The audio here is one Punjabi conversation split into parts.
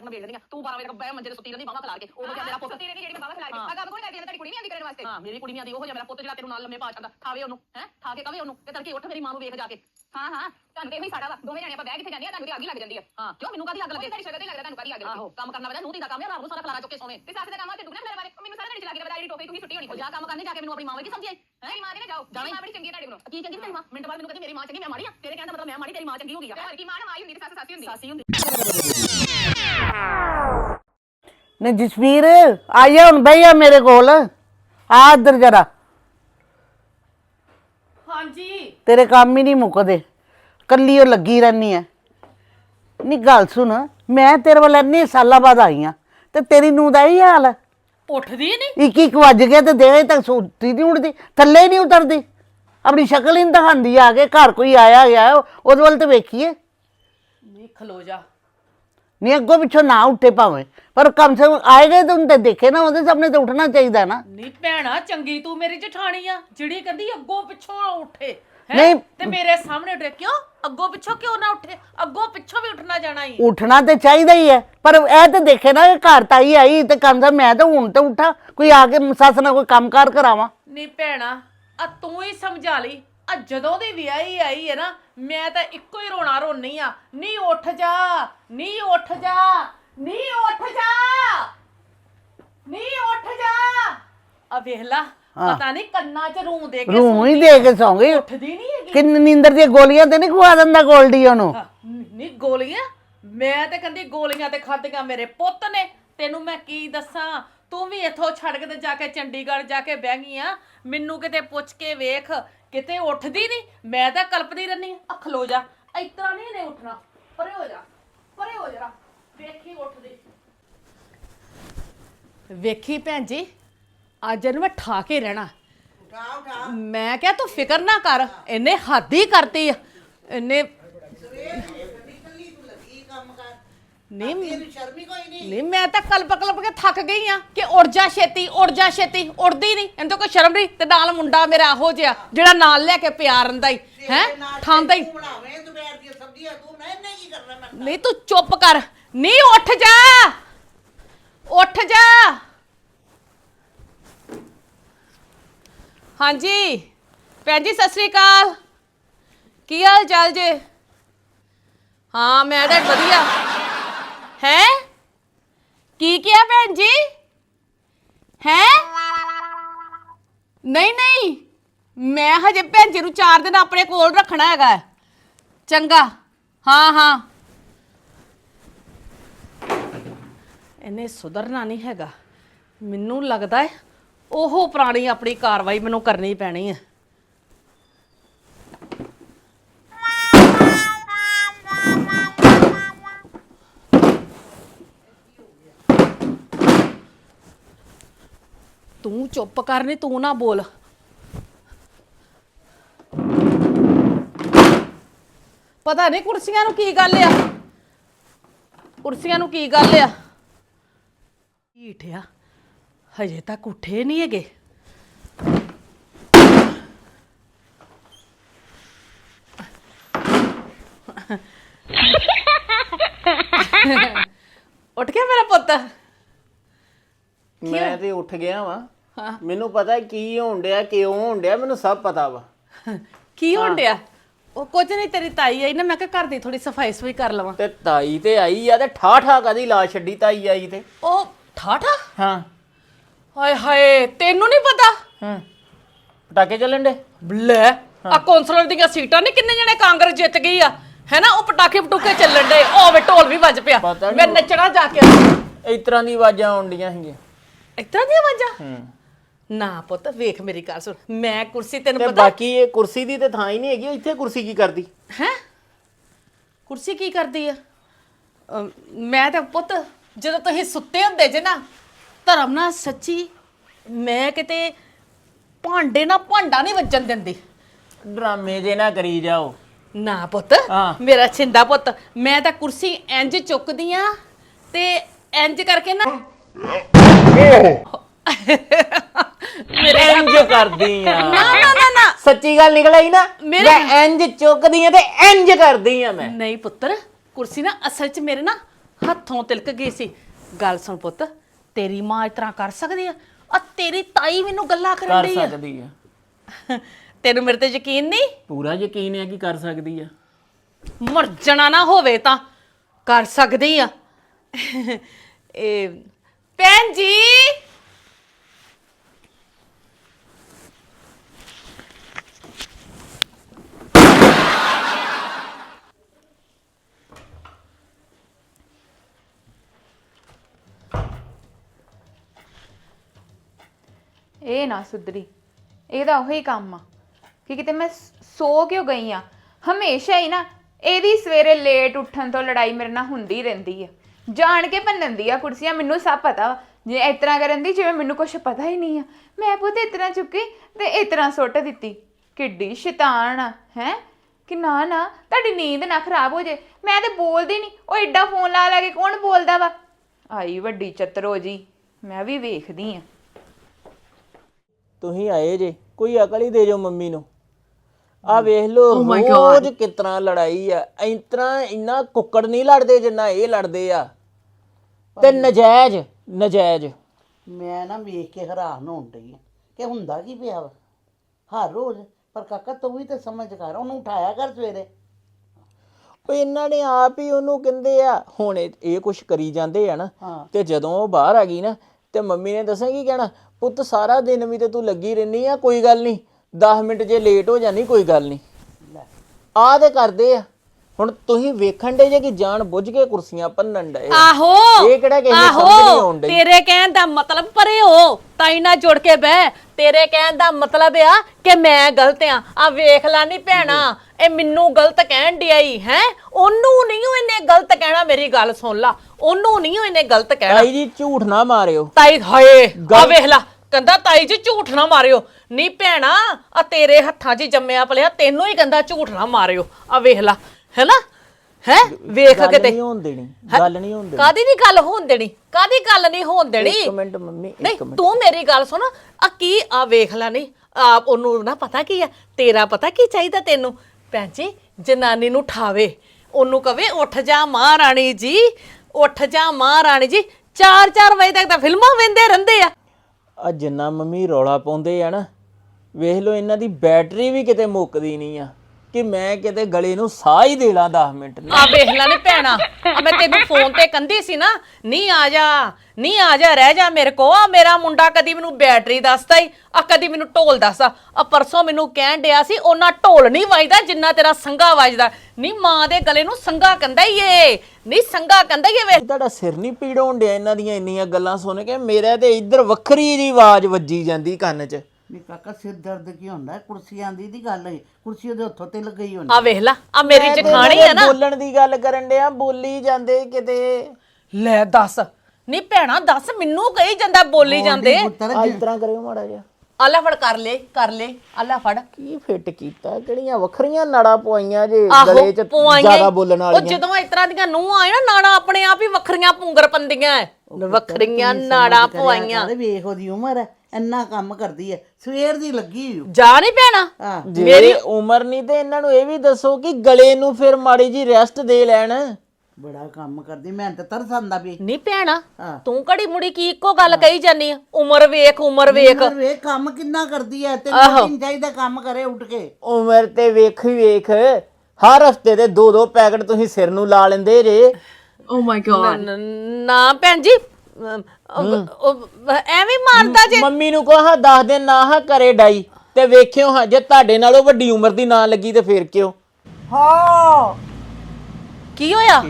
ਮੈਂ ਵੇਚ ਦਿੰਦੀ ਆ ਤੂੰ 12 ਵਜੇ ਤੱਕ ਬੈ ਮੰਜੇ ਤੇ ਸੁੱਤੀ ਰਹਿੰਦੀ ਬਾਹਾਂ ਖਿਲਾ ਕੇ। ਉਹ ਜਿਹਾ ਮੇਰਾ ਪੁੱਤ ਤੇਰੇ ਦੀ ਜਿਹੜੀ ਮੈਂ ਬਾਬਾ ਖਿਲਾ ਹਾਂ। ਕੇ ਆ ਕੰਮ ਕੋਈ ਕਰਦੀ ਹੈ ਤੇਰੀ ਕੁੜੀ ਨਹੀਂ ਆਂਦੀ ਕਰਨ ਵਾਸਤੇ। ਹਾਂ ਮੇਰੀ ਕੁੜੀ ਨਹੀਂ ਆਦੀ ਉਹ ਜਿਹਾ ਮੇਰਾ ਪੁੱਤ ਜਿਹੜਾ ਤੈਨੂੰ ਨਾਲ ਲੰਮੇ ਪਾ ਜਾਂਦਾ ਖਾਵੇ ਉਹਨੂੰ ਹੈ? ਖਾ ਕੇ ਕਵੇ ਉਹਨੂੰ ਤੇ ਤੜਕੇ ਉੱਠ ਮੇਰੀ ਮਾਂ ਨੂੰ ਵੇਖ ਜਾ ਕੇ। ਹਾਂ ਹਾਂ। ਤੁਹਾਨੂੰ ਤੇ ਇਹੀ ਸਾੜਾ ਵਾ। ਦੋਵੇਂ ਜਾਣੇ ਆਪਾਂ ਬਹਿ ਕਿੱਥੇ ਜਾਂਦੇ ਆ ਤੁਹਾਨੂੰ ਤੇ ਅੱਗ ਹੀ ਲੱਗ ਜਾਂਦੀ ਆ। ਹਾਂ। ਕਿਉਂ? ਮੈਨੂੰ ਕਾਦੀ ਅੱਗ ਲੱਗੇ? ਤੇਰੀ ਸ਼ਕਲ ਤੇ ਲੱਗਦਾ ਤੁਹਾਨੂੰ ਕਾਦੀ ਅੱਗ ਲੱਗੀ? ਆਹੋ। ਕੰਮ ਕਰਨਾ ਵਜਾ ਨੂੰ ਦੀ ਦਾ ਕੰਮ ਹੈ ਰਾਤ ਨੂੰ ਸਾਰਾ ਖਲਾਰਾ ਚੁੱਕ ਕੇ ਸੋਵੇਂ। ਤੇ ਸੱਸ ਦਾ ਕੰਮ ਆ ਤੇ ਦੁਗਣਾ ਮੇਰੇ। ਬਾਰੇ ਮੈਨੂੰ ਸਾਰਾ ਦਿਨ ਚਲਾ ਕੇ ਬਤਾ ਜਿਹੜੀ ਟੋਪੀ ਤੁਸੀਂ ਛੁੱਟੀ ਹੋਣੀ। ਜਾ ਕੰਮ ਕਰਨੇ ਜਾ ਕੇ ਮੈਨੂੰ ਆਪਣੀ ਮਾਂ ਵਰਗੀ ਸਮਝੇ। ਮੇਰੀ ਮਾਂ ਦੇ ਨਾ ਜਾਓ। ਮੇਰੀ ਮਾਂ ਬੜੀ ਚੰਗੀ ਹੈ ਤੁਹਾਡੇ ਕੋਲੋਂ। ਕੀ ਚੰਗੀ ਤੇਰੀ ਮਾਂ? ਮਿੰਟ ਬਾਅਦ ਮੈਨੂੰ ਕਹਿੰਦੀ ਮੇਰੀ ਮਾਂ ਚੰਗੀ ਮੈਂ ਮਾੜੀ ਆ। ਤੇਰੇ ਕਹਿਣ ਦਾ ਮਤਲਬ ਮੈਂ ਮਾੜੀ ਤੇਰੀ ਮਾਂ ਚੰਗੀ ਹੋ ਗਈ ਆ। ਮਾਂ ਨਾ ਮਾਈ ਹੁੰਦੀ ਤੇ ਸੱਸ ਸਾਸੀ ਹੁੰਦੀ। ਸਾਸੀ ਹੁੰਦੀ। ਨੇ ਜਸਵੀਰ ਆ ਜਾ ਹੁਣ ਬਈ ਆ ਮੇਰੇ ਕੋਲ। ਆ ਇੱਧਰ ਜਰਾ। ਹਾਂਜੀ। ਤੇਰੇ ਕੰਮ ਹੀ ਨਹੀਂ ਮੁੱਕਦੇ। ਕੱਲੀ ਉਹ ਲੱਗੀ ਰਹਿਨੀ ਐ। ਨਹੀਂ ਗੱਲ ਸੁਣ ਮੈਂ ਤੇਰੇ ਵੱਲ ਇੰਨੇ ਸਾਲਾਂ ਬਾਅਦ ਆਈ ਆ ਤੇ ਤੇਰੀ ਨੂੰ ਦਾ ਹੀ ਹਾਲ? ਉੱਠਦੀ ਨਹੀਂ ਇੱਕ ਇੱਕ ਵੱਜ ਗਿਆ ਤੇ ਦੇਵੇ ਤੱਕ ਸੁੱਤੀ ਨਹੀਂ ਉੱਠਦੀ ਥੱਲੇ ਨਹੀਂ ਉਤਰਦੀ। ਆਪਣੀ ਸ਼ਕਲ ਹੀ ਨਹੀਂ ਦਿਖਾਉਂਦੀ ਆ ਕੇ ਘਰ ਕੋਈ ਆਇਆ ਗਿਆ ਉਹਦੇ ਵੱਲ ਤੇ ਵੇਖੀਏ। ਨਹੀਂ ਖਲੋ ਜਾ। ਨਹੀਂ ਅੱਗੋਂ ਪਿੱਛੋਂ ਨਾ ਉੱਠੇ ਭਾਵੇਂ। ਪਰ ਕਮ ਸੇ ਕਮ ਆਏਗੇ ਤਾਂ ਉਹਨੇ ਦੇਖੇ ਨਾ ਉਹਦੇ ਸਾਹਮਣੇ ਤੇ ਉੱਠਣਾ ਚਾਹੀਦਾ ਨਾ। ਨਹੀਂ ਭੈਣਾ ਚੰਗੀ ਤੂੰ ਮੇਰੀ ਜਠਾਣੀ ਆ ਜਿਹੜੀ ਕਹਿੰਦੀ ਅੱਗੋਂ ਪਿੱਛੋਂ ਨਾ ਉੱਠੇ। ਹੈਂ? ਨਹੀਂ। ਤੇ ਮੇਰੇ ਸਾਹਮਣੇ ਉੱਠੇ। ਕਿਉਂ? ਅੱਗੋਂ ਪਿੱਛੋਂ ਕਿਉਂ ਨਾ ਉੱਠੇ? ਅੱਗੋਂ ਪਿੱਛੋਂ ਵੀ ਉੱਠਣਾ ਜਾਣਾ ਹੀ ਉੱਠਣਾ ਤੇ ਚਾਹੀਦਾ ਹੀ ਹੈ ਪਰ ਇਹ ਤੇ ਦੇਖੇ ਨਾ ਘਰ ਤਾਈ ਆਈ ਤੇ ਕਹਿੰਦਾ ਮੈਂ ਤਾਂ ਹੁਣ ਤੇ ਉੱਠਾ ਕੋਈ ਆ ਕੇ ਸੱਸ ਨਾਲ ਕੋਈ ਕੰਮਕਾਰ ਕਰਾਵਾਂ। ਨਹੀਂ ਭੈਣਾ ਆ ਤੂੰ ਹੀ ਸਮਝਾ ਲਈ। ਆ ਜਦੋਂ ਦੀ ਵਿਆਹੀ ਆਈ ਹੈ ਨਾ ਮੈਂ ਤਾਂ ਇੱਕੋ ਹੀ ਰੋਣਾ ਰੋਣੀ ਆ ਨਹੀਂ ਉੱਠ ਜਾ ਨਹੀਂ ਉੱਠ ਜਾ ਨਹੀਂ ਉੱਠ ਜਾ ਨਹੀਂ ਉੱਠ ਜਾ। ਆ ਵੇਖ ਲਾ ਪਤਾ ਨਹੀਂ ਕੰਨਾਂ 'ਚ ਰੂੰ ਦੇ ਕੇ ਰੂਹ ਹੀ ਦੇ ਕੇ ਸੌਂ ਗਈ ਉੱਠਦੀ ਨਹੀਂ ਹੈਗੀ। ਕਿੰਨ ਨੀਂਦਰ ਦੀਆਂ ਗੋਲੀਆਂ ਤੇ ਨਹੀਂ ਖਵਾ ਦਿੰਦਾ ਗੋਲਡੀ ਉਹਨੂੰ? ਨਹੀਂ ਗੋਲੀਆਂ? ਮੈਂ ਤੇ ਕਹਿੰਦੀ ਗੋਲੀਆਂ ਤੇ ਖਾਧੀਆਂ ਮੇਰੇ ਪੁੱਤ ਨੇ। ਤੈਨੂੰ ਮੈਂ ਕੀ ਦੱਸਾਂ? ਤੂੰ ਵੀ ਇੱਥੋਂ ਛੱਡ ਕੇ ਤੇ ਜਾ ਕੇ ਚੰਡੀਗੜ੍ਹ ਜਾ ਕੇ ਬਹਿ ਗਈ ਆ। ਮੈਨੂੰ ਕਿਤੇ ਪੁੱਛ ਕੇ ਵੇਖ। ਕਿਤੇ ਉੱਠਦੀ ਨਹੀਂ ਮੈਂ ਤਾਂ ਕਲਪਦੀ ਰਹਿਨੀ ਆ ਖਲੋ ਜਾ ਇਤਰਾ ਨਹੀਂ ਨੇ ਉੱਠਣਾ। ਪਰੇ ਹੋ ਜਾ ਪਰੇ ਹੋ ਜਰਾ ਵੇਖੀ ਉੱਠਦੀ। ਵੇਖੀ ਭੈਣ ਜੀ ਅੱਜ ਇਹਨੂੰ ਮੈਂ ਠਾ ਕੇ ਰਹਿਣਾ। ਮੈਂ ਕਿਹਾ ਤੂੰ ਫਿਕਰ ਨਾ ਕਰ ਇਹਨੇ ਹੱਦ ਹੀ ਕਰਤੀ ਆ। ਇਹਨੇ ਨਹੀਂ ਨਹੀਂ। ਮੈਂ ਤਾਂ ਕਲਪ ਕਲਪ ਕੇ ਥੱਕ ਗਈ ਆ ਕਿ ਉੜ ਜਾ ਛੇਤੀ ਉੜ ਜਾ ਛੇਤੀ ਉੜਦੀ ਨਹੀਂ। ਇਹਨੂੰ ਤਾਂ ਕੋਈ ਸ਼ਰਮ ਨਹੀਂ ਤੇ ਨਾਲ ਮੁੰਡਾ ਮੇਰਾ ਇਹੋ ਜਿਹਾ ਜਿਹੜਾ ਨਾਲ ਲੈ ਕੇ ਪਿਆਰ ਰਹਿੰਦਾ ਹੀ? ਹੈ ਠਾਂਦਾ ਹੀ ਬਣਾਵੇਂ ਦੁਪਹਿਰ ਦੀਆਂ ਸਬਜ਼ੀਆਂ ਤੂੰ ਨਾ ਇੰਨੇ ਕੀ ਕਰਨਾ ਮੈਂ ਨਹੀਂ ਤੂੰ ਚੁੱਪ ਕਰ। ਨਹੀਂ ਉੱਠ ਜਾ। ਉੱਠ ਜਾ। ਹਾਂਜੀ। ਭੈਣ ਜੀ ਸਤਿ ਸ੍ਰੀ ਅਕਾਲ। ਕੀ ਹਾਲ ਚਾਲ ਜੇ? ਹਾਂ ਮੈਂ ਤਾਂ ਵਧੀਆ। ਹੈ? ਕੀ ਕਿਹਾ ਭੈਣ ਜੀ? ਹੈ? ਨਹੀਂ ਨਹੀਂ। ਮੈਂ ਹਜੇ ਭੈਣ ਜੀ ਨੂੰ 4 ਦਿਨ ਆਪਣੇ ਕੋਲ ਰੱਖਣਾ ਹੈਗਾ ਚੰਗਾ। ਹਾਂ ਹਾਂ। ਇਹਨੇ ਸੁਧਰਨਾ ਨਹੀਂ ਹੈਗਾ। ਮੈਨੂੰ ਲੱਗਦਾ ਹੈ ਉਹ ਪੁਰਾਣੀ ਆਪਣੀ ਕਾਰਵਾਈ ਮੈਨੂੰ ਕਰਨੀ ਪੈਣੀ ਹੈ। ਚੁੱਪ ਕਰ ਨਹੀਂ ਤੂੰ ਨਾ ਬੋਲ। ਪਤਾ ਨਹੀਂ ਕੁਰਸੀਆਂ ਨੂੰ ਕੀ ਗੱਲ ਆ? ਕੁਰਸੀਆਂ ਨੂੰ ਕੀ ਗੱਲ ਆ? ਢੀਠਿਆ ਹਜੇ ਤੱਕ ਉੱਠੇ ਨਹੀਂ ਹੈਗੇ। ਉੱਠ ਗਿਆ ਮੇਰਾ ਪੁੱਤ? ਮੈਂ ਤੇ ਉੱਠ ਗਿਆ ਵਾਂ। ਮੈਨੂੰ ਪਤਾ ਕੀ ਹੋਣ ਡਿਆ ਕਿਉਂ ਹੋਣ ਡਿਆ ਮੈਨੂੰ ਸਭ ਪਤਾ ਵਾ। ਕੀ ਹੋਣ ਡਿਆ? ਉਹ ਕੁਝ ਨਹੀਂ ਤੇਰੀ ਤਾਈ ਆਈ ਨਾ ਮੈਂ ਕਿਹਾ ਘਰ ਦੀ ਥੋੜੀ ਸਫ਼ਾਈ ਸਫ਼ਾਈ ਕਰ ਲਵਾਂ। ਤੇ ਤਾਈ ਤੇ ਆਈ ਆ ਤੇ ਠਾ ਠਾ ਕਦੀ ਲਾ ਛੱਡੀ ਤਾਈ ਆਈ ਤੇ। ਉਹ ਠਾਠਾ ਹਾਂ। ਹਾਏ ਹਾਏ ਤੈਨੂੰ ਨਹੀਂ ਪਤਾ? ਹੂੰ। ਪਟਾਕੇ ਚੱਲਣ ਡੇ ਲੈ ਆ ਕੌਂਸਲਰ ਦੀਆਂ ਸੀਟਾਂ ਨਹੀਂ ਕਿੰਨੇ ਜਣੇ ਕਾਂਗਰਸ ਜਿੱਤ ਗਈ ਆ? ਹੈ ਨਾ ਉਹ ਪਟਾਕੇ ਪਟੂਕੇ ਚੱਲਣ ਡੇ ਉਹ ਵੇ ਢੋਲ ਵੀ ਵੱਜ ਪਿਆ। ਪਤਾ ਨੀ ਮੈਂ ਨੱਚਣਾ ਜਾ ਕੇ ਇਸ ਤਰ੍ਹਾਂ ਦੀ ਆਵਾਜ਼ਾਂ ਆਉਂਦੀਆਂ ਸੀਗੀਆਂ। ਇਤਨਾ ਦੀਆਂ ਆਵਾਜ਼ਾਂ? ਹੂੰ। ਨਾ ਪੁੱਤ ਵੇਖ ਮੇਰੀ ਗੱਲ ਸੁਣ। ਮੈਂ ਕੁਰਸੀ ਤੈਨੂੰ ਤੇ ਪਤਾ ਬਾਕੀ ਇਹ ਕੁਰਸੀ ਦੀ ਤੇ ਥਾਂ ਹੀ ਨਹੀਂ ਹੈਗੀ ਇੱਥੇ ਕੁਰਸੀ ਕੀ ਕਰਦੀ? ਹੈ? ਕੁਰਸੀ ਕੀ ਕਰਦੀ ਆ? ਅਮ, ਮੈਂ ਤਾਂ ਪੁੱਤ ਜਦੋਂ ਤੁਸੀਂ ਸੁੱਤੇ ਹੁੰਦੇ ਜੇ ਨਾ ਧਰਮ ਨਾਲ ਸੱਚੀ ਮੈਂ ਕਿਤੇ ਭਾਂਡੇ ਨਾਲ ਭਾਂਡਾ ਨਹੀਂ ਵੱਜਣ ਦਿੰਦੀ। ਡਰਾਮੇ ਜੇ ਨਾ ਕਰੀ ਜਾਓ। ਨਾ ਪੁੱਤ ਹਾਂ। ਮੇਰਾ ਛਿੰਦਾ ਪੁੱਤ ਮੈਂ ਤਾਂ ਕੁਰਸੀ ਇੰਜ ਚੁੱਕਦੀ ਆ ਤੇ ਇੰਜ ਕਰਕੇ ਨਾ ਮੇਰੇ ਇੰਜ ਕਰਦੀ ਆ ਨਾ ਨਾ ਨਾ ਨਾ। ਸੱਚੀ ਗੱਲ ਨਿਕਲ ਆਈ ਨਾ ਮੈਂ ਇੰਜ ਚੁੱਕਦੀ ਆ ਤੇ ਇੰਜ ਕਰਦੀ ਆ ਮੈਂ। ਨਹੀਂ ਪੁੱਤਰ ਕੁਰਸੀ ਨਾ ਅਸਲ 'ਚ ਮੇਰੇ ਨਾ ਹੱਥੋਂ ਤਿਲਕ ਗਈ ਸੀ। ਗੱਲ ਸੁਣ ਪੁੱਤ ਤੇਰੀ ਮਾਂ ਇਸ ਤਰ੍ਹਾਂ ਕਰ ਸਕਦੀ ਆ? ਆ ਤੇਰੀ ਤਾਈ ਮੈਨੂੰ ਗੱਲਾਂ ਕਰਨ ਕਰ ਡਈ ਆ। ਸਕਦੀ ਆ। ਤੈਨੂੰ ਮੇਰੇ ਤੇ ਯਕੀਨ ਨਹੀਂ? ਪੂਰਾ ਯਕੀਨ ਹੈ ਕਿ ਕਰ ਸਕਦੀ ਆ। ਮਰ ਜਾਣਾ ਨਾ ਹੋਵੇ ਤਾਂ ਕਰ ਸਕਦੀ ਆ। ਇਹ ਭੈਣ ਜੀ ਇਹ ਨਾ ਸੁਧਰੀ। ਇਹਦਾ ਉਹੀ ਕੰਮ ਆ ਕਿ ਕਿਤੇ ਮੈਂ ਸੋ ਕਿਉਂ ਗਈ ਆ? ਹਮੇਸ਼ਾ ਹੀ ਨਾ ਇਹਦੀ ਸਵੇਰੇ ਲੇਟ ਉੱਠਣ ਤੋਂ ਲੜਾਈ ਮੇਰੇ ਨਾਲ ਹੁੰਦੀ ਰਹਿੰਦੀ ਆ। ਜਾਣ ਕੇ ਭੰਨਦੀ ਆ ਕੁਰਸੀਆਂ, ਮੈਨੂੰ ਸਭ ਪਤਾ ਵਾ। ਜੇ ਇਸ ਤਰ੍ਹਾਂ ਕਰਨ ਦੀ, ਜਿਵੇਂ ਮੈਨੂੰ ਕੁਝ ਪਤਾ ਹੀ ਨਹੀਂ ਆ। ਮੈਂ ਪੁੱਤ ਇਸ ਤਰ੍ਹਾਂ ਚੁੱਕੀ ਤੇ ਇਸ ਤਰ੍ਹਾਂ ਸੁੱਟ ਦਿੱਤੀ। ਕਿੱਡੀ ਸ਼ੈਤਾਨ ਆ, ਹੈ? ਕਿ ਨਾ ਨਾ, ਤੁਹਾਡੀ ਨੀਂਦ ਨਾ ਖਰਾਬ ਹੋ ਜੇ। ਮੈਂ ਤੇ ਬੋਲਦੀ ਨਹੀਂ। ਉਹ ਐਡਾ ਫੋਨ ਲਾ ਲਾ ਕੇ ਕੌਣ ਬੋਲਦਾ ਵਾ? ਆਈ ਵੱਡੀ ਚਤਰੋ ਜੀ ਮੈਂ ਵੀ ਵੇਖਦੀ ਆ। ਤੁਸੀਂ ਆਏ ਜੇ ਕੋਈ ਅਕਲ ਹੀ ਦੇ ਜੋ ਮੰਮੀ ਨੂੰ। ਆ ਵੇਖ ਲੋ ਰੋਜ਼ ਕਿਤਨਾ ਲੜਾਈ ਆ। ਇੰਤਰਾ ਇੰਨਾ ਕੁੱਕੜ ਨਹੀਂ ਲੜਦੇ ਜਿੰਨਾ ਇਹ ਲੜਦੇ ਆ। ਤੇ ਨਜਾਇਜ਼ ਨਜਾਇਜ਼। ਮੈਂ ਨਾ ਵੇਖ ਕੇ ਹੈਰਾਨ ਹੋਣ ਡਈ ਆ ਕਿ ਹੁੰਦਾ ਕੀ ਪਿਆ ਵਾ? ਹਰ ਰੋਜ਼ ਪਰ ਕਾਕਾ ਤੂੰ ਵੀ ਤੇ ਸਮਝ ਕਰ ਉਹਨੂੰ ਉਠਾਇਆ ਕਰ ਸਵੇਰੇ। ਉਹ ਇਹਨਾਂ ਨੇ ਆਪ ਹੀ ਉਹਨੂੰ ਕਹਿੰਦੇ ਆ ਹੁਣ ਇਹ- ਕੁਛ ਕਰੀ ਜਾਂਦੇ ਆ ਨਾ। ਤੇ ਜਦੋਂ ਉਹ ਬਾਹਰ ਆ ਗਈ ਨਾ ਤੇ ਮੰਮੀ ਨੇ ਦੱਸਿਆ ਕੀ ਕਹਿਣਾ? ਪੁੱਤ ਸਾਰਾ ਦਿਨ ਵੀ ਤੇ ਤੂੰ ਲੱਗੀ ਰਹਿਨੀ ਆ ਕੋਈ ਗੱਲ ਨਹੀਂ। 10 ਮਿੰਟ ਜੇ ਲੇਟ ਹੋ ਜਾਨੀ ਕੋਈ ਗੱਲ ਨਹੀਂ। ਲੈ। ਆ ਤੇ ਕਰਦੇ ਆ। ਹੁਣ ਤੁਸੀਂ ਵੇਖਣ ਦੇ ਜੇ ਕਿ ਜਾਣ ਬੁੱਝ ਕੇ ਕੁਰਸੀਆਂ ਭੰਨਣ ਡਏ। ਆਹੋ। ਇਹ ਕਿਹੜਾ ਕਿਸੇ ਨੂੰ ਸਮਝ ਨਹੀਂ ਆਉਣ ਡਈ? ਤੇਰੇ ਕਹਿਣ ਦਾ ਮਤਲਬ ਪਰੇ ਹੋ ਤਾਈ ਨਾਲ ਜੁੜ ਕੇ ਬਹਿ। ਤੇਰੇ ਕਹਿਣ ਦਾ ਮਤਲਬ ਆ ਕਿ ਮੈਂ ਗਲਤ ਆ। ਆ ਵੇਖ ਲਾ ਨੀ ਭੈਣਾ ਇਹ ਮੈਨੂੰ ਗਲਤ ਕਹਿਣ ਡਿਆਈ ਹੈ? ਉਹਨੂੰ ਨਹੀਂ ਓ ਇਹਨੇ ਗਲਤ ਕਹਿਣਾ ਮੇਰੀ ਗੱਲ ਸੁਣ ਲਾ। ਉਹਨੂੰ ਨਹੀਂ ਓ ਇਹਨੇ ਗਲਤ ਕਹਿਣਾ। ਤਾਈ ਜੀ ਝੂਠ ਨਾ ਮਾਰਿਓ। ਤਾਈ ਹਾਏ ਆ ਵੇਖ ਲਾ। ਕਹਿੰਦਾ ਤਾਈ ਜੀ ਝੂਠ ਨਾ ਮਾਰਿਓ। ਨੀ ਭੈਣਾ ਆ ਤੇਰੇ ਹੱਥਾਂ 'ਚ ਜੰਮਿਆ ਪਲਿਆ ਤੈਨੂੰ ਹੀ ਕਹਿੰਦਾ ਝੂਠ ਨਾ ਮਾਰਿਓ। ਆ ਵੇਖ ਲਾ। ਹੈਨਾ ਹੈ? ਵੇਖ ਗੱਲ ਕਿਤੇ। ਨਹੀਂ ਹੋਣ ਦੇਣੀ ਗੱਲ ਨਹੀਂ ਹੋਣ ਦੇਣੀ। ਕਾਦੀ ਨਹੀਂ ਗੱਲ ਹੋਣ ਦੇਣੀ? ਕਾਦੀ ਗੱਲ ਨਹੀਂ ਹੋਣ ਦੇਣੀ? ਇੱਕ ਮਿੰਟ ਮੰਮੀ ਇੱਕ ਮਿੰਟ। ਤੂੰ ਮੇਰੀ ਗੱਲ ਸੁਣ। ਆ ਕੀ ਆ ਵੇਖ ਲੈ ਨਹੀਂ ਆਪ ਉਹਨੂੰ ਨਾ ਪਤਾ ਕੀ ਆ? ਤੇਰਾ ਪਤਾ ਕੀ ਚਾਹੀਦਾ ਤੈਨੂੰ? ਭੈਣ ਜੀ ਜਨਾਨੀ ਨੂੰ ਠਾਵੇ। ਉਹਨੂੰ ਕਵੇ ਉੱਠ ਜਾ ਮਹਾਰਾਣੀ ਜੀ ਉੱਠ ਜਾ ਮਹਾਰਾਣੀ ਜੀ। 4-4 ਵਜੇ ਤੱਕ ਤਾਂ ਫਿਲਮਾਂ ਵੇਂਦੇ ਰਹਿੰਦੇ ਆ। ਆ ਜਿੰਨਾ ਮੰਮੀ ਰੌਲਾ ਪਾਉਂਦੇ ਆ ਨਾ ਵੇਖ ਲਓ ਇਹਨਾਂ ਦੀ ਬੈਟਰੀ ਵੀ ਕਿਤੇ ਮੁੱਕਦੀ ਨਹੀਂ ਆ। ਕਿ ਮੈਂ ਕਿਤੇ ਗਲੇ ਨੂੰ ਸਾਹ ਹੀ ਦੇ ਲਾਂ 10 ਮਿੰਟ ਨੂੰ ਆ ਵੇਖ ਲੈ ਨੀ ਭੈਣਾ ਆ ਮੈਂ ਤੈਨੂੰ ਫੋਨ ਤੇ ਕੰਦੀ ਸੀ ਨਾ ਨਹੀਂ ਆ ਜਾ ਨਹੀਂ ਆ ਜਾ ਰਹਿ ਜਾ ਮੇਰੇ ਕੋ ਆ ਮੇਰਾ ਮੁੰਡਾ ਕਦੀ ਮੈਨੂੰ ਬੈਟਰੀ ਦੱਸਦਾ ਹੀ ਆ ਕਦੀ ਮੈਨੂੰ ਢੋਲ ਦੱਸਦਾ। ਆ ਪਰਸੋਂ ਮੈਨੂੰ ਕਹਿਣ ਡਿਆ ਸੀ ਉਹਨਾਂ ਢੋਲ ਨਹੀਂ ਵੱਜਦਾ ਜਿੰਨਾ ਤੇਰਾ ਸੰਗਾ ਵੱਜਦਾ। ਨਹੀਂ ਮਾਂ ਦੇ ਗਲੇ ਨੂੰ ਸੰਗਾ ਕੰਦਾ ਹੀ ਏ ਨਹੀਂ ਸੰਗਾ ਕੰਦਾ ਹੀ ਏ ਵੇਖ ਤੁਹਾਡਾ ਸਿਰ ਨਹੀਂ ਪੀੜ ਹੋਣ ਡਿਆ ਇਹਨਾਂ ਦੀਆਂ ਇੰਨੀਆਂ ਗੱਲਾਂ ਸੁਣ ਕੇ। ਮੇਰਾ ਤੇ ਇੱਧਰ ਵੱਖਰੀ ਜੀ ਆਵਾਜ਼ ਵੱਜੀ ਜਾਂਦੀ ਕੰਨ 'ਚ। ਨਹੀਂ ਕਾਕਾ ਸਿਰ ਦਰਦ ਕੀ ਹੁੰਦਾ? ਹੈ? ਕੁਰਸੀਆਂ ਦੀ ਦੀ ਗੱਲ ਹੈ। ਕੁਰਸੀ ਉਹਦੇ ਹੱਥੋਂ ਤੇ ਲੱਗੀ ਹੋਣੀ ਆ ਵੇਖ ਲਾ ਆ ਮੇਰੀ ਜਠਾਣੀ ਆ ਨਾ। ਬੋਲਣ ਦੀ ਗੱਲ ਕਰਨ ਡਿਆ ਬੋਲੀ ਜਾਂਦੇ ਕਿਤੇ। ਲੈ ਦੱਸ। ਨਹੀਂ ਭੈਣਾ ਦੱਸ ਮੈਨੂੰ ਕਹੀ ਜਾਂਦਾ ਬੋਲੀ ਜਾਂਦੇ। ਪੁੱਤਰ। ਆ ਇਸ ਤਰ੍ਹਾਂ ਕਰਿਓ ਮਾੜਾ ਜਿਹਾ। ਆਲਾ ਫੜ ਕਰ ਲੈ ਕਰ ਲੈ ਆਲਾ ਫੜ। ਕੀ ਫਿੱਟ ਕੀਤਾ? ਕਿਹੜੀਆਂ ਵੱਖਰੀਆਂ ਨੜਾ ਪਵਾਈਆਂ ਜੇ ਗਲੇ 'ਚ ਪਵਾਈਆਂ ਜ਼ਿਆਦਾ। ਬੋਲਣ ਉਹ ਵਾਲੀਆਂ। ਜਦੋਂ ਇਸ ਤਰ੍ਹਾਂ ਦੀਆਂ ਨੂੰਹ ਆਏ ਨਾ ਨਾੜਾ ਆਪਣੇ ਆਪ ਹੀ ਵੱਖਰੀਆਂ ਪੁੰਗਰ ਪੰਦੀਆਂ। ਐ। ਵੱਖਰੀਆਂ ਨਾੜਾ ਪਵਾਈਆਂ। ਵੇਖ ਉਹਦੀ ਉਮਰ। ਹੈ ਇੰਨਾ ਕੰਮ ਕਰਦੀ ਹੈ ਸਵੇਰ ਦੀ ਲੱਗੀ ਹੋਈ ਓ। ਜਾ ਨਹੀਂ ਪੈਣਾ? ਹਾਂ। ਜੇ ਉਮਰ ਨਹੀਂ ਤੇ ਇਹਨਾਂ ਨੂੰ ਇਹ ਵੀ ਦੱਸੋ ਕਿ ਗਲੇ ਨੂੰ ਫਿਰ ਮਾੜੀ ਜੀ ਰੈਸਟ ਦੇ ਲੈਣ। ਬੜਾ ਕੰਮ ਕਰਦੀ ਮੈਂ ਤਾਂ ਤਰਸ ਆਂਦਾ ਵੀ। ਨਹੀਂ ਭੈਣਾ ਹਾਂ। ਤੂੰ ਕੜੀ ਮੁੜੀ ਕੀ ਇੱਕੋ ਗੱਲ ਕਹੀ ਜਾਨੀ ਆ? ਉਮਰ ਵੇਖ ਉਮਰ ਵੇਖ ਉਮਰ ਵੇਖ। ਕੰਮ ਕਿੰਨਾ ਕਰਦੀ ਹੈ ਤੈਨੂੰ ਨਹੀਂ ਚਾਹੀਦਾ ਕੰਮ ਕਰੇ ਉੱਠ ਕੇ। ਉਮਰ ਤੇ ਵੇਖ ਹੀ ਵੇਖ। ਹਰ ਹਫ਼ਤੇ ਦੇ ਦੋ ਦੋ ਪੈਕਟ ਤੁਸੀਂ ਸਿਰ ਨੂੰ ਲਾ ਲੈਂਦੇ ਜੇ। ਨ- ਨ- ਨਾ ਭੈਣ ਜੀ ਐਵੇਂ ਮਾਰਦਾ ਜੇ। ਮੰਮੀ ਨੂੰ ਕਹੋ ਦੱਸ ਦਿਨ ਨਾ ਹਾਂ ਕਰੇ ਡਾਈ। ਤੇ ਵੇਖਿਓ ਹਾਂ ਜੇ ਤੁਹਾਡੇ ਨਾਲੋਂ ਵੱਡੀ ਉਮਰ ਦੀ ਨਾ ਲੱਗੀ ਤੇ ਫੇਰ ਕਿਉਂ? ਹਾਂ। ਕੀ ਹੋਇਆ?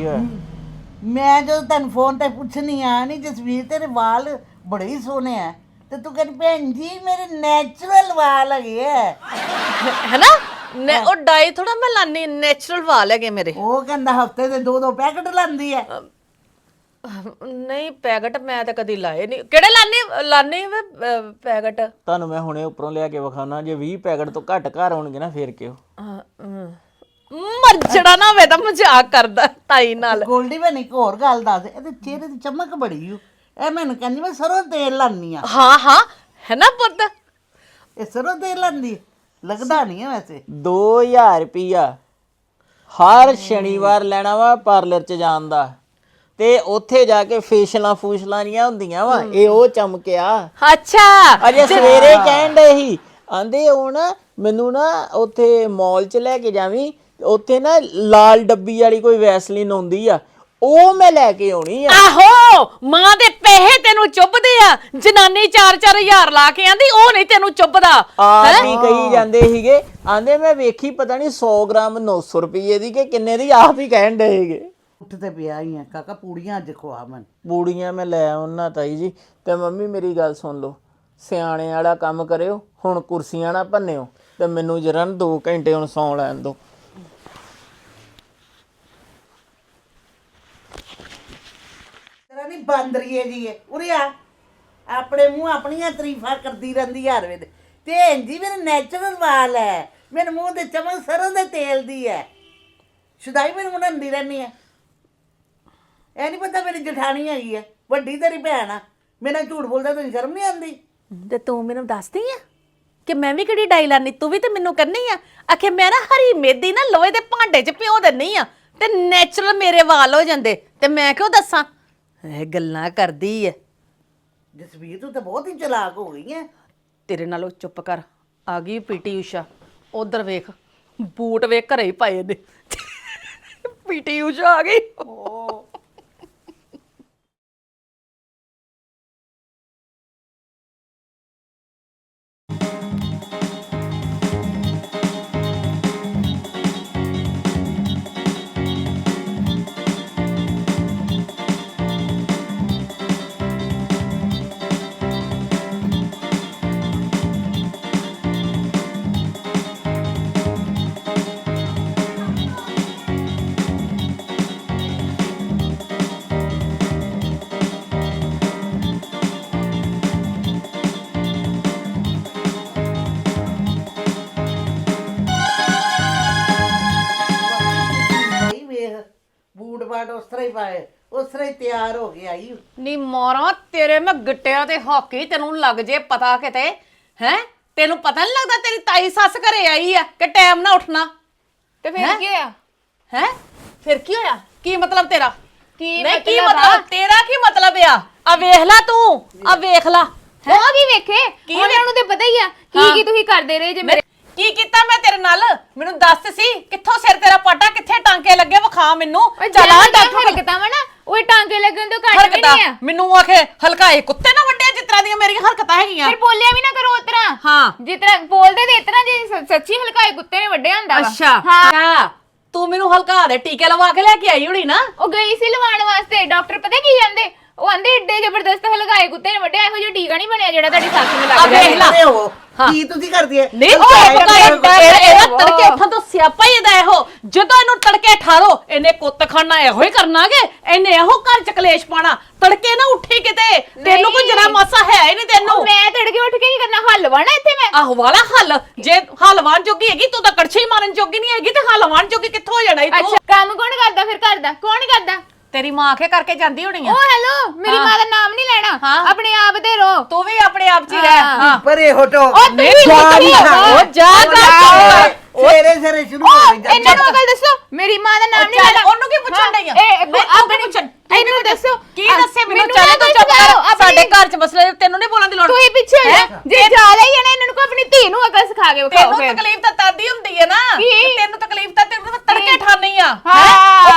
ਮੈਂ ਜਦੋਂ ਤੈਨੂੰ ਫੋਨ ਤੇ ਪੁੱਛਣੀ ਆ ਨਹੀਂ ਜਸਵੀਰ ਤੇਰੇ ਵਾਲ ਬੜੇ ਹੀ ਸੋਹਣੇ ਆ। ਤੇ ਤੂੰ ਕਹਿੰਦੀ ਭੈਣ ਜੀ ਮੇਰੇ ਨੈਚੁਰਲ ਵਾਲ ਹੈਗੇ ਆ। ਹੈਨਾ? ਨੇ ਉਹ ਡਾਈ ਥੋੜਾ ਮੈਂ ਲਾਨੀ ਨੇਚਰਲ ਵਾਲ ਹੈਗੇ ਮੇਰੇ। ਉਹ ਕਹਿੰਦਾ ਹਫ਼ਤੇ ਦੇ ਦੋ ਦੋ ਪੈਕਟ ਲਾਂਦੀ ਹੈ ਨਹੀਂ ਪੈਕਟ ਮੈਂ ਤਾਂ ਕਦੀ ਲਾਏ ਨਹੀਂ। ਕਿਹੜੇ ਲਾਨੀ ਲਾਨੀ ਵੇ ਅਹ, ਪੈਕਟ? ਤੁਹਾਨੂੰ ਮੈਂ ਹੁਣੇ ਉੱਪਰੋਂ ਲਿਆ ਕੇ ਵਿਖਾਉਣਾ ਜੇ 20 ਪੈਕਟ ਤੋਂ ਘੱਟ ਘਰ ਹੋਣਗੇ ਨਾ ਫੇਰ ਕਿਉਂ ਮਰ ਜੜਾ ਨਾ ਵੇ ਤਾਂ ਮਜ਼ਾਕ ਕਰਦਾ ਤਾਈ ਨਾਲ। ਗੋਲਡੀ ਬਣ ਇੱਕ ਹੋਰ ਗੱਲ ਦੱਸ ਇਹਦੇ ਚਿਹਰੇ ਦੀ ਚਮਕ ਬੜੀ ਓ। ਇਹ ਮੈਨੂੰ ਕਹਿੰਦੀ ਮੈਂ ਸਰੋਂ ਤੇਲ ਲਾਨੀ ਆ। ਹਾਂ ਹਾਂ। ਹੈ ਨਾ ਪੁੱਤ? ਇਹ ਸਰੋਂ ਤੇਲ ਲਾਂਦੀ ਲੱਗਦਾ ਨਹੀਂ ਹੈ ਵੈਸੇ। 2000 ਰੁਪਿਆ ਹਰ ਸ਼ਨੀਵਾਰ ਲੈਣਾ ਵਾ ਪਾਰਲਰ ਚ ਜਾਣ ਦਾ। ਤੇ ਉੱਥੇ ਜਾ ਕੇ ਫੇਸ਼ਲਾਂ ਫੂਸ਼ਲਾਂ ਜੀਆਂ ਹੁੰਦੀਆਂ ਵਾ ਇਹ ਉਹ ਚਮਕਿਆ। ਅੱਛਾ! ਅਜੇ ਸਵੇਰੇ ਕਹਿਣ ਦੇ ਸੀ ਆਂਦੇ ਉਹ ਨਾ ਮੈਨੂੰ ਨਾ ਉੱਥੇ ਮਾਲ 'ਚ ਲੈ ਕੇ ਜਾਵੀਂ ਉੱਥੇ ਨਾ ਲਾਲ ਡੱਬੀ ਵਾਲੀ ਕੋਈ ਵੈਸਲੀਨ ਆਉਂਦੀ ਆ ਉਹ ਮੈਂ ਲੈ ਕੇ ਆਉਣੀ ਆ। ਆਹੋ! ਮਾਂ ਦੇ ਪੈਸੇ ਤੈਨੂੰ ਚੁੱਭਦੇ ਆ ਜਨਾਨੀ 4-4000 ਲਾ ਕੇ ਆਂਦੀ ਉਹ ਨਹੀਂ ਤੈਨੂੰ ਚੁੱਭਦਾ। ਆਪ ਹੀ? ਕਹੀ ਜਾਂਦੇ ਸੀਗੇ ਆਂਦੇ ਮੈਂ ਵੇਖੀ ਪਤਾ ਨਹੀਂ 100 ਗ੍ਰਾਮ 900 ਰੁਪਏ ਦੀ ਕਿ ਕਿੰਨੇ ਦੀ ਆਪ ਹੀ ਕਹਿਣ ਦੇ ਸੀਗੇ। ਉੱਠ ਤੇ ਪਿਆ ਹੀ ਆ। ਕਾਕਾ ਪੂੜੀਆਂ ਅੱਜ ਖਵਾ ਮਨ। ਬੂੜੀਆਂ ਮੈਂ ਲੈ ਆਉਣਾ ਤਾਈ ਜੀ। ਤੇ ਮੰਮੀ ਮੇਰੀ ਗੱਲ ਸੁਣ ਲਓ। ਸਿਆਣੇ ਵਾਲਾ ਕੰਮ ਕਰਿਓ ਹੁਣ ਕੁਰਸੀਆਂ ਨਾ ਭੰਨਿਓ। ਤੇ ਮੈਨੂੰ ਜਰਾ 2 ਘੰਟੇ ਹੁਣ ਸੌਂ ਲੈਣ ਦਿਓ ਤੇਰਾ ਨਹੀਂ ਬਾਂਦਰੀਏ ਜੀ ਇਹ ਉਰੇ ਆ। ਆਪਣੇ ਮੂੰਹ ਆਪਣੀਆਂ ਤਾਰੀਫਾਂ ਕਰਦੀ ਰਹਿੰਦੀ ਹਰ ਵੇਲੇ। ਤੇ ਇੰਜੀ ਮੇਰੇ ਨੈਚੁਰਲ ਵਾਲ ਹੈ ਮੇਰੇ ਮੂੰਹ ਤੇ ਚਮਕ ਸਰੋਂ ਦੇ ਤੇਲ ਦੀ ਹੈ ਸ਼ੁਦਾਈ ਮੈਨੂੰ ਮੁੰਨਦੀ ਰਹਿੰਦੀ ਹੈ ਇਹ ਨਹੀਂ ਪਤਾ ਮੇਰੀ ਜਠਾਣੀ ਹੈਗੀ ਹੈ ਵੱਡੀ ਤੇਰੀ ਭੈਣ ਆ। ਮੇਰੇ ਨਾਲ ਝੂਠ ਬੋਲਦਾ ਤੈਨੂੰ ਸ਼ਰਮ ਨਹੀਂ ਆਉਂਦੀ? ਤੇ ਤੂੰ ਮੈਨੂੰ ਦੱਸਦੀ ਆ ਕਿ ਮੈਂ ਵੀ ਕਿਹੜੀ ਡਾਈ ਲਾਨੀ ਤੂੰ ਵੀ ਤੇ ਮੈਨੂੰ ਕਰਨੀ ਆ? ਆਖੇ ਮੈਂ ਨਾ ਹਰੀ ਮੇਦੀ ਨਾ ਲੋਹੇ ਦੇ ਭਾਂਡੇ 'ਚ ਪਿਓ ਦਿੰਨੀ ਆ ਤੇ ਨੈਚੁਰਲ ਮੇਰੇ ਵਾਲ ਹੋ ਜਾਂਦੇ ਤੇ ਮੈਂ ਕਿਉਂ ਦੱਸਾਂ? ਇਹ ਗੱਲਾਂ ਕਰਦੀ ਐ ਜਸਵੀਰ ਤੂੰ ਤਾਂ ਬਹੁਤ ਹੀ ਚਲਾਕ ਹੋ ਗਈ ਹੈ ਤੇਰੇ ਨਾਲੋਂ ਚੁੱਪ ਕਰ ਆ ਗਈ ਪੀਟੀ ਊਸ਼ਾ। ਉਧਰ ਵੇਖ ਬੂਟ ਵੇਖ ਘਰੇ ਹੀ ਪਾਏ ਨੇ। ਪੀਟੀ ਊਸ਼ਾ ਆ ਗਈ। ਭਾਈ ਬਾਟ ਉਸ ਤਰ੍ਹਾਂ ਹੀ ਪਾਏ ਉਸ ਤਰ੍ਹਾਂ ਹੀ ਤਿਆਰ ਹੋ ਕੇ ਆਈ ਨੀ ਮੋਰਾ ਤੇਰੇ ਮੈਂ ਗਿੱਟਿਆਂ ਤੇ ਹਾਕੀ ਤੈਨੂੰ ਲੱਗ ਜੇ ਪਤਾ ਕਿਤੇ ਹੈ? ਤੈਨੂੰ ਪਤਾ ਨਹੀਂ ਲੱਗਦਾ ਤੇਰੀ ਤਾਈ ਸੱਸ ਘਰੇ ਆਈ ਆ ਕਿ ਟਾਈਮ ਨਾ ਉੱਠਣਾ। ਤੇ ਫਿਰ ਹੈਂ? ਕੀ ਹੋਇਆ? ਹੈ? ਫਿਰ ਕੀ ਹੋਇਆ? ਕੀ ਮਤਲਬ ਤੇਰਾ? ਕੀ ਨਹੀਂ ਕੀ ਮਤਲਬ ਆ? ਮਤਲਬ? ਤੇਰਾ ਕੀ ਮਤਲਬ ਆ? ਆ ਵੇਖ ਲੈ ਤੂੰ ਆ ਵੇਖ ਲੈ। ਉਹ ਕੀ ਵੇਖੇ? ਕੀ ਉਹਨਾਂ ਨੂੰ ਤੇ ਪਤਾ ਹੀ ਆ ਕੀ ਹਾਂ। ਕੀ ਤੁਸੀਂ ਕਰਦੇ ਰਹੇ ਜੇ ਮੇਰੇ ਕੀ ਕੀਤਾ ਮੈਂ ਤੇਰੇ ਨਾਲ? ਮੈਨੂੰ ਦੱਸ ਸੀ ਕਿੱਥੋਂ ਸਿਰ ਤੇਰਾ ਪਾਟਾ ਕਿੱਥੇ ਲੱਗੇ ਵਿਖਾ ਮੈਨੂੰ ਚੱਲ ਆ ਡਾਕਟਰ ਹਰਕਤਾਂ ਵਾ ਨਾ ਉਹ ਟਾਂਕੇ ਲੱਗਣ ਤੋਂ ਘੱਟ ਵੀ ਹਰਕਤਾਂ ਨਹੀਂ ਆ। ਮੈਨੂੰ ਆਖੇ ਹਲਕਾਏ ਕੁੱਤੇ ਨਾ ਵੱਡੇ ਜਿਸ ਤਰ੍ਹਾਂ ਦੀਆਂ ਮੇਰੀਆਂ ਹਰਕਤਾਂ ਹੈਗੀਆਂ। ਫਿਰ ਬੋਲਿਆ ਵੀ ਨਾ ਕਰੋ ਉਤਰਾ ਹਾਂ। ਜਿਤਨਾ ਬੋਲਦੇ ਤੇ ਇਤਨਾ ਜੇ ਸ- ਸੱਚੀ ਹਲਕਾਏ ਕੁੱਤੇ ਨੇ ਵੱਡੇ ਹੁੰਦਾ ਵਾ। ਅੱਛਾ। ਹਾਂ। ਤੂੰ ਮੈਨੂੰ ਹਲਕਾ ਦੇ ਟੀਕੇ ਲਵਾ ਕੇ ਲੈ ਕੇ ਆਈ ਹੋਣੀ ਨਾ। ਉਹ ਗਈ ਸੀ ਲਵਾਉਣ ਵਾਸਤੇ ਡਾਕਟਰ ਪਤਾ ਕੀ ਕਹਿੰਦੇ? ਉਹ ਆਂਦੇ ਏਡੇ ਜ਼ਬਰਦਸਤ ਹਲਕਾਏ ਕੁੱਤੇ ਨੇ ਵੱਡੇ ਇਹੋ ਜਿਹਾ ਟੀਕਾ ਨਹੀਂ ਬਣਿਆ ਜਿਹੜਾ ਤੁਹਾਡੀ ਸੱਸ ਨੂੰ ਆ ਲੱਗ ਵੇਖ ਲਾ। ਹਾਂ। ਕੀ ਤੁਸੀਂ ਕਰਦੀ ਹੈ ਨਹੀਂ ਓਏ ਪਕਾਇਆ ਇਹਦਾ ਤੜਕੇ ਇੱਥੋਂ ਤੋਂ ਸਿਆਪਾ ਹੀ ਇਹਦਾ ਇਹੋ। ਜਦੋਂ ਇਹਨੂੰ ਤੜਕੇ ਠਾਰੋ ਇਹਨੇ ਕੁੱਤ ਖਾਣਾ ਇਹੋ ਹੀ ਕਰਨਾਗੇ ਇਹਨੇ ਇਹੋ ਘਰ ਚ ਕਲੇਸ਼ ਪਾਣਾ ਤੜਕੇ ਨਾ ਉੱਠੀ ਕਿਤੇ। ਤੈਨੂੰ ਕੋਈ ਜਰਾ ਮਾਸਾ ਹੈ ਹੀ ਨਹੀਂ ਤੈਨੂੰ। ਉਹ ਮੈਂ ਤੜਕੇ ਉੱਠ ਕੇ ਕੀ ਕਰਨਾ? ਹੱਲ ਵਾਣਾ ਇੱਥੇ ਮੈਂ? ਆਹੋ ਵਾਲਾ ਹੱਲ। ਜੇ ਹਲਵਾਨ ਜੋਗੀ ਹੈਗੀ ਤੂੰ ਤਾਂ ਕੜਛੀ ਮਾਰਨ ਜੋਗੀ ਨਹੀਂ ਹੈਗੀ ਤੇ ਹਲਵਾਨ ਜੋਗੀ ਕਿੱਥੋਂ ਹੋ ਜਾਣਾ ਈ ਤੂੰ ਅੱਛਾ ਕੰਮ ਕੌਣ ਕਰਦਾ ਫਿਰ ਕਰਦਾ ਕੌਣ ਕਰਦਾ? ਤੇਰੀ ਮਾਂ ਆਖੇ ਕਰਕੇ ਜਾਂਦੀ ਹੋਣੀ ਆ। ਉਹ ਹੈਲੋ ਮੇਰੀ। ਮਾਂ ਦਾ ਨਾਮ ਨਹੀਂ ਲੈਣਾ। ਹਾਂ। ਆਪਣੇ ਆਪ ਤੇ ਰੋ। ਤੂੰ ਵੀ ਆਪਣੇ ਆਪ 'ਚ ਹੀ ਰਹਿ। ਹਾਂ। ਹਾਂ। ਪਰੇ ਹਟੋ ਵੀ ਹੋ। ਜਾ ਕਰ ਸਵੇਰੇ ਸਵੇਰੇ ਸ਼ੁਰੂ ਹੋ ਗਈ ਜਾ- ਇਹਨਾਂ ਨੂੰ ਅਕਲ ਦੱਸੋ ਮੇਰੀ ਮਾਂ ਦਾ ਨਾਮ ਉਹ ਨਹੀਂ ਚੱਲ, ਲੈਣਾ। ਉਹਨੂੰ ਕੀ ਪੁੱਛਣ ਹਾਂ, ਡਈ ਆ? ਇਹ ਨਹੀਂ, ਤੂੰ ਆਪਣੀ ਕੀ ਪੁੱਛਣ? ਇਹਨੂੰ ਦੱਸੋ। ਕੀ ਆ, ਦੱਸੇ? ਮੈਨੂੰ ਮੈਨੂੰ ਚੱਲ ਨਾ ਤੂੰ ਕੁਛ ਚੁੱਪ ਕਰੋ, ਕਰ ਆਪਣੀ- ਸਾਡੇ ਘਰ 'ਚ ਮਸਲੇ ਤੈਨੂੰ ਨਹੀਂ ਬੋਲਣ ਦੀ ਲੋੜ। ਤੂੰ ਹੀ ਪਿੱਛੇ ਹੋ ਜਾ। ਹੈਂ? ਜੇ ਜ਼ਿਆਦਾ ਹੀ ਹੈ ਨਾ ਇਹਨਾਂ ਨੂੰ ਕੋ ਆਪਣੀ ਧੀ ਨੂੰ ਅਕਲ ਸਿਖਾ ਕੇ ਵਿਖਾਓ ਤੈਨੂੰ ਫਿਰ। ਤਕਲੀਫ ਤਾਂ ਤਾਦੀ ਹੁੰਦੀ ਹੈ ਨਾ ਕੀ? ਤੇ ਤੈਨੂੰ ਤਕਲੀਫ ਤਾਂ ਤੈਨੂੰ ਤਾਂ ਤੜਕੇ ਕੀ? ਠਾਨੀ ਆ ਹਾਂ। ਹੈਂ? ਉਹ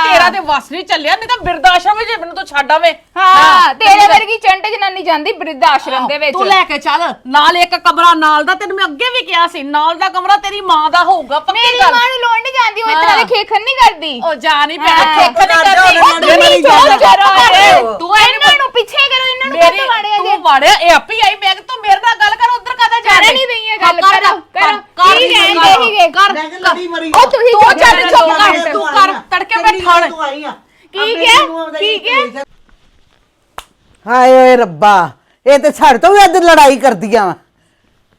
ਵਸ ਨਹੀਂ ਚੱਲਿਆ ਨਹੀਂ ਤਾਂ ਬਿਰਧ ਆਸ਼ਰਮ ਵਿੱਚ ਮੈਨੂੰ ਤੂੰ ਛੱਡ ਆਵੇਂ ਹਾਂ ਤੇਰੇ ਵਰਗੀ ਚੰਟ ਜਨਾਨੀ ਜਾਂਦੀ ਬ੍ਰਿਧ ਆਸ਼ਰਮ ਦੇ ਵਿੱਚ ਤੂੰ ਲੈ ਕੇ ਚੱਲ ਨਾਲ ਇੱਕ ਕਮਰਾ ਨਾਲ ਦਾ ਤੈਨੂੰ ਮੈਂ ਅੱਗੇ ਵੀ ਕਿਹਾ ਸੀ ਨਾਲ ਦਾ ਕਮਰਾ ਤੇਰੀ ਮਾਂ ਦਾ ਹੋਊਗਾ ਪੱਕੀ ਮੇਰੀ ਗੱਲ ਮਾਂ ਨੂੰ ਲੋੜ ਨਹੀਂ ਜਾਂਦੀ ਉਹ ਇਸ ਹਾਂ। ਤਰ੍ਹਾਂ ਦੇ ਖੇਖਣ ਨਹੀਂ ਕਰਦੀ ਉਹ ਜਾ ਨਹੀਂ ਪੈਣਾ ਹਾਂ। ਖੇਖ ਨਹੀਂ ਕਰ ਕਰਦੀ ਉਹ ਤੂੰ ਮੇਰੀ ਕਰੋ ਕਰੋ। ਤੂੰ ਇਹਨਾਂ ਨੂੰ ਪਿੱਛੇ ਕਰੋ ਇਹਨਾਂ ਨੂੰ ਮੇਰੀ ਕੱਟ ਵਾੜਿਆ ਜੇ ਤੂੰ ਵਾੜਿਆ ਇਹ ਆਪੀ ਆਈ ਮੈਂ ਕਿ ਤੂੰ ਮੇਰੇ ਨਾਲ ਗੱਲ ਕਰ ਉਧਰ ਕਾਹਦਾ ਜਾ ਰਹੀ? ਨਹੀਂ ਦਈ ਇਹ ਗੱਲ, ਕਰ, ਕਰੋ, ਕਰ, ਕਰੋ। ਕਰ, ਕੀ ਕਰ, ਕਹਿੰਦੇ ਸੀਗੇ? ਕਰ ਮਰੀ ਉਹ ਤੂੰ ਚੁੱਪ ਚੱਲ ਕਰ, ਚੁੱਪ ਕਰ। ਤੂੰ ਕਰ, ਤੂੰ ਆਈ ਆ। ਹਾਏ ਓਏ ਰੱਬਾ ਇਹ ਤੇ ਸਾਡੇ ਤੋਂ ਵੀ ਅੱਧ ਲੜਾਈ ਕਰਦੀਆਂ ਵਾ।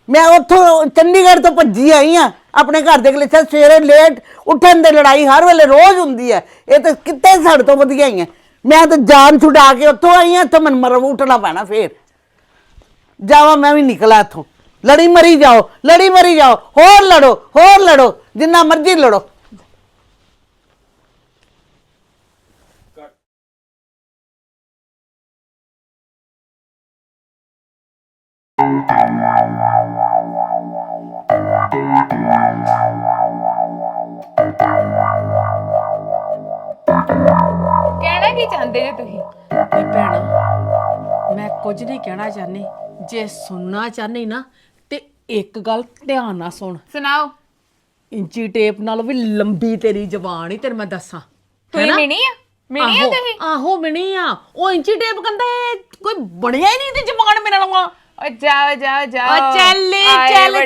ਮੈਂ ਉੱਥੋਂ ਚੰਡੀਗੜ੍ਹ ਤੋਂ ਭੱਜੀ ਆਈ ਆ ਆਪਣੇ ਘਰ ਦੇ ਕਲੇਸ਼ਾਂ ਸਵੇਰੇ ਲੇਟ ਉੱਠਣ ਦੇ ਲੜਾਈ ਹਰ ਵੇਲੇ ਰੋਜ਼ ਹੁੰਦੀ ਹੈ ਇਹ ਤੇ ਕਿਤੇ ਸਾਡੇ ਤੋਂ ਵਧੀਆ ਹੀ ਹੈ ਮੈਂ ਤਾਂ ਜਾਨ ਛੁਡਾ ਕੇ ਉੱਥੋਂ ਆਈ ਆ ਤੇ ਮਨ ਮਰਵ ਉੱਠਣਾ ਪੈਣਾ ਫੇਰ। ਜਾਵਾ ਮੈਂ ਵੀ ਨਿਕਲਾ ਇੱਥੋਂ। ਲੜੀ ਮਰੀ ਜਾਓ ਲੜੀ ਮਰੀ ਜਾਓ ਹੋਰ ਲੜੋ ਹੋਰ ਲੜੋ ਜਿੰਨਾ ਮਰਜ਼ੀ ਲੜੋ। ਕਹਿਣਾ ਕੀ ਚਾਹੁੰਦੇ ਜੇ ਤੁਸੀਂ? ਨਹੀਂ ਭੈਣਾ ਮੈਂ ਕੁਝ ਨਹੀਂ ਕਹਿਣਾ ਚਾਹਨੀ ਜੇ ਸੁਣਨਾ ਚਾਹਨੀ ਨਾ ਤੇ ਇੱਕ ਗੱਲ ਧਿਆਨ ਨਾਲ ਸੁਣ। ਸੁਣਾਓ। ਇੰਚੀ ਟੇਪ ਨਾਲ ਵੀ ਲੰਬੀ ਤੇਰੀ ਜ਼ਬਾਨ ਹੀ ਤੈਨੂੰ ਮੈਂ ਦੱਸਾਂ। ਤੁਸੀਂ ਹੈਨਾ? ਮਿਣੀ ਆ? ਮਿਣੀ ਆ ਆਹੋ, ਤੁਸੀਂ? ਆਹੋ ਮਿਣੀ ਆ। ਉਹ ਇੰਚੀ ਟੇਪ ਕਹਿੰਦਾ ਇਹ ਕੋਈ ਬਣਿਆ ਹੀ ਨਹੀਂ ਤੇ ਜ਼ਬਾਨ ਮੇਰੇ ਨਾਲ ਓ ਜਾਓ ਜਾਓ ਜਾਓ। ਓ ਚੱਲ,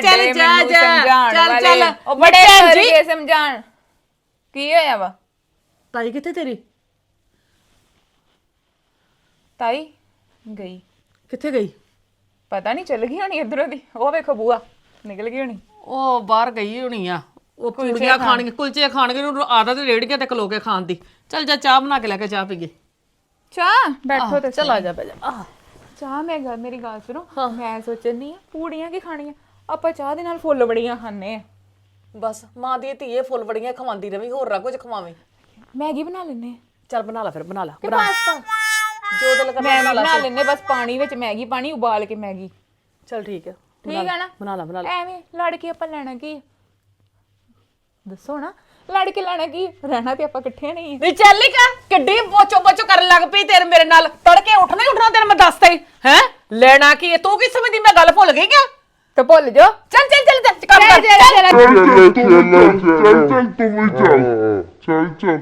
ਚੱਲ, ਚੱਲ, ਜਾ, ਜਾ। ਚੱਲ। ਚੱਲ। ਉਹ ਬੜੇ ਭੈਣ ਕਰ ਜੀ। ਗਏ ਸਮਝਾਣ ਕੀ ਹੋਇਆ ਵਾ? ਤਾਈ ਕਿੱਥੇ ਤੇਰੀ? ਤਾਈ ਗਈ। ਕਿੱਥੇ ਗਈ? ਪਤਾ ਨਹੀਂ ਚੱਲ ਗਈ ਹੋਣੀ ਇਧਰੋਂ ਦੀ। ਉਹ ਵੇਖੋ ਬੂਆ ਨਿਕਲ ਗਈ ਹੋਣੀ। ਉਹ ਬਾਹਰ ਗਈ ਹੋਣੀ ਆ। ਉਹ ਪੂੜੀਆਂ ਖਾਣਗੇ ਕੁਲਚੇ ਖਾਣਗੇ ਨੂੰ ਆਦਤ ਰੇੜੀਆਂ ਤੇ ਖਲੋ ਕੇ ਖਾਣ ਦੀ। ਚੱਲ ਜਾ ਚਾਹ ਬਣਾ ਕੇ ਲੈ ਕੇ ਚਾਹ ਪੀਏ। ਚਾਹ? ਬੈਠੋ ਤੇ ਚੱਲ ਆ ਜਾ ਬੈ ਜਾ। ਆਹ, ਚਾਹ ਮੈਂ ਗੱਲ ਮੇਰੀ ਗੱਲ ਸੁਣੋ। ਮੈਂ ਸੋਚਣੀ ਆ ਪੂੜੀਆਂ ਕੀ ਖਾਣੀਆਂ? ਆਪਾਂ ਚਾਹ ਦੇ ਨਾਲ ਫੁੱਲ ਬੜੀਆਂ ਖਾਣੇ ਆ। ਬਸ ਮਾਂ ਦੀ ਧੀਏ ਫੁੱਲ ਬੜੀਆਂ ਖਵਾਉਂਦੀ ਰਵੀ ਹੋਰ ਰਾ ਕੁਝ ਖਵਾਵੇਂ। ਮੈਗੀ ਬਣਾ ਲੈਣੇ ਚੱਲ ਬਣਾ ਲੈ ਫਿਰ ਬਣਾ ਲੈ ਪਾਸਤਾ? ਜੋ ਦਿਲ ਕਰਨਾ ਮੈਂ ਬਣਾ ਲੈਣੇ ਬਸ ਪਾਣੀ ਵਿੱਚ ਮੈਗੀ ਪਾਣੀ ਉਬਾਲ ਕੇ ਮੈਗੀ। ਚੱਲ ਠੀਕ ਹੈ ਠੀਕ ਆ ਨਾ? ਬਣਾ ਲੈ ਬਣਾ ਲੈ। ਐਵੇਂ ਲੜ ਕੇ ਆਪਾਂ ਲੈਣਾ ਕੀ ਆ? ਦੱਸੋ ਨਾ ਲੜ ਕੇ ਲੈਣਾ ਕੀ ਰਹਿਣਾ ਤੇ ਆਪਾਂ ਇਕੱਠੇ ਨਹੀਂ ਨੀ ਚੱਲੀ ਕਾ ਕਿੱਡੀ ਬੋਚੋ ਬੋਚੋ ਕਰਨ ਲੱਗ ਪਈ ਤੇਰੇ ਮੇਰੇ ਨਾਲ ਤੜਕੇ ਉੱਠਣਾ ਹੀ ਉੱਠਣਾ ਤੇਰੇ ਮੈਂ ਦੱਸਤਾ ਹੀ ਹੈ ਲੈਣਾ ਕੀ ਤੂੰ ਕੀ ਸਮਝਦੀ ਮੈਂ ਗੱਲ ਭੁੱਲ ਗਈ ਕਿਆ ਤੇ ਭੁੱਲ ਜੋ ਚੱਲ ਚੱਲ ਚੱਲ ਕੰਮ ਕਰ ਚੱਲ ਚੱਲ ਤੂੰ ਵੀ ਚੱਲ ਚੱਲ ਚੱਲ